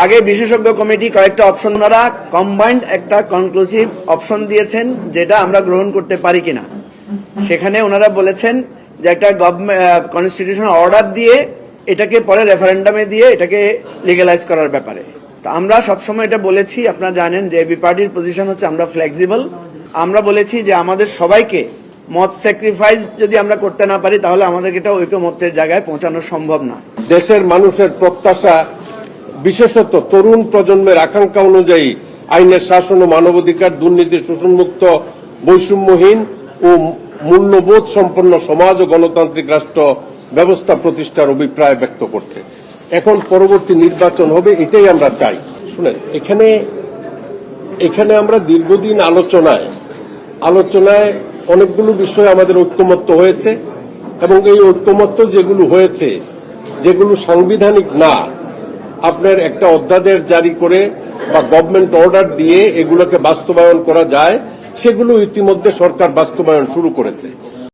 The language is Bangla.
আগে বিশেষজ্ঞ কমিটি কয়েকটা অপশন দ্বারা কম্বাইন্ড একটা কনক্লুসিভ অপশন দিয়েছেন, যেটা আমরা গ্রহণ করতে পারি কিনা। সেখানে ওনারা বলেছেন যে একটা কনস্টিটিউশন অর্ডার দিয়ে এটাকে পরে রেফারেন্ডামে দিয়ে এটাকে লিগালাইজ করার ব্যাপারে। তো আমরা সবসময় এটা বলেছি, আপনারা জানেন যে এবি পার্টির পজিশন হচ্ছে আমরা ফ্লেক্সিবল আমরা বলেছি যে আমাদের সবাইকে মত স্যাক্রিফাইস যদি আমরা করতে না পারি, তাহলে আমাদেরকে এটা ঐকমত্যের জায়গায় পৌঁছানো সম্ভব না। দেশের মানুষের প্রত্যাশা বিশেষত তরুণ প্রজন্মের আকাঙ্ক্ষা অনুযায়ী আইনের শাসন ও মানবাধিকার দুর্নীতি শোষণমুক্ত বৈষম্যহীন ও মূল্যবোধ সম্পন্ন সমাজ ও গণতান্ত্রিক রাষ্ট্র ব্যবস্থা প্রতিষ্ঠার অভিপ্রায় ব্যক্ত করছে। এখন পরবর্তী নির্বাচন হবে, এটাই আমরা চাই। শুনেন, এখানে এখানে আমরা দীর্ঘদিন আলোচনায় আলোচনায় অনেকগুলো বিষয় আমাদের ঐক্যমত্য হয়েছে এবং এই ঐক্যমত্য যেগুলো হয়েছে, যেগুলো সাংবিধানিক না আপনার একটা অধ্যাদেশ জারি করে বা গভর্নমেন্ট অর্ডার দিয়ে এগুলোকে বাস্তবায়ন করা যায়, সেগুলো ইতিমধ্যে সরকার বাস্তবায়ন শুরু করেছে।